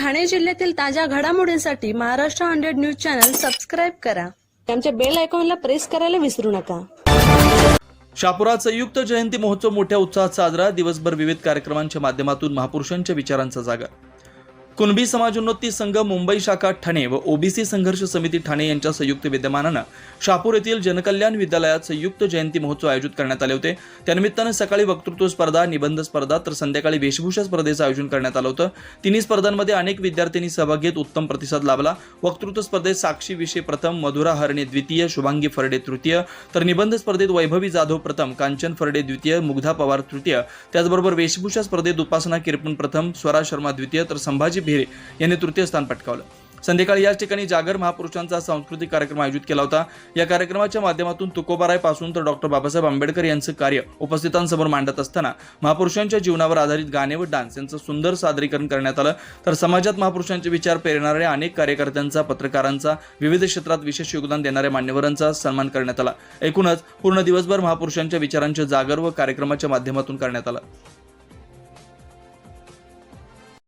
ठाणे जिल्ह्यातील ताज्या घडामोडींसाठी Maharashtra hundred news channel subscribe करा. आमच्या बेल आयकॉनला प्रेस करायला विसरू नका. शापुरात संयुक्त जयंती महोत्सव मोठ्या उत्साहात साजरा. दिवसभर विविध कार्यक्रमांच्या माध्यमातून महापुरुषांच्या विचारांचा जागा कुणबी समाजोन्नती संघ मुंबई शाखा ठाणे व ओबीसी संघर्ष समिती ठाणे यांच्या संयुक्त विद्यमानानं शापूर येथील जनकल्याण विद्यालयात संयुक्त जयंती महोत्सव आयोजित करण्यात आले होते. त्यानिमित्तानं सकाळी वक्तृत्व स्पर्धा निबंध स्पर्धा तर संध्याकाळी वेशभूषा स्पर्धेचं आयोजन करण्यात आलं होतं. तिन्ही स्पर्धांमध्ये अनेक विद्यार्थ्यांनी सहभाग घेत उत्तम प्रतिसाद लाभला. वक्तृत्व स्पर्धेत साक्षी विषय प्रथम मधुरा हरणे द्वितीय शुभांगी फरडे तृतीय तर निबंध स्पर्धेत वैभवी जाधव प्रथम कांचन फरडे द्वितीय मुग्धा पवार तृतीय. त्याचबरोबर वेशभूषा स्पर्धेत उपासना किरपण प्रथम स्वरा शर्मा द्वितीय तर संभाजी भेरे यांनी तृतीय स्थान पटकावलं. संध्याकाळी याच ठिकाणी जागर महापुरुषांचा सांस्कृतिक कार्यक्रम आयोजित केला होता. या कार्यक्रमाच्या माध्यमातून तुकोबारायपासून तर डॉक्टर बाबासाहेब आंबेडकर यांचं कार्य उपस्थितांसमोर मांडत असताना महापुरुषांच्या जीवनावर आधारित गाणे व डान्स यांचं सुंदर सादरीकरण करण्यात आलं. तर समाजात महापुरुषांचे विचार पेरणाऱ्या अनेक कार्यकर्त्यांचा पत्रकारांचा विविध क्षेत्रात विशेष योगदान देणाऱ्या मान्यवरांचा सन्मान करण्यात आला. एकूणच पूर्ण दिवसभर महापुरुषांच्या विचारांचे जागर व कार्यक्रमाच्या माध्यमातून करण्यात आला.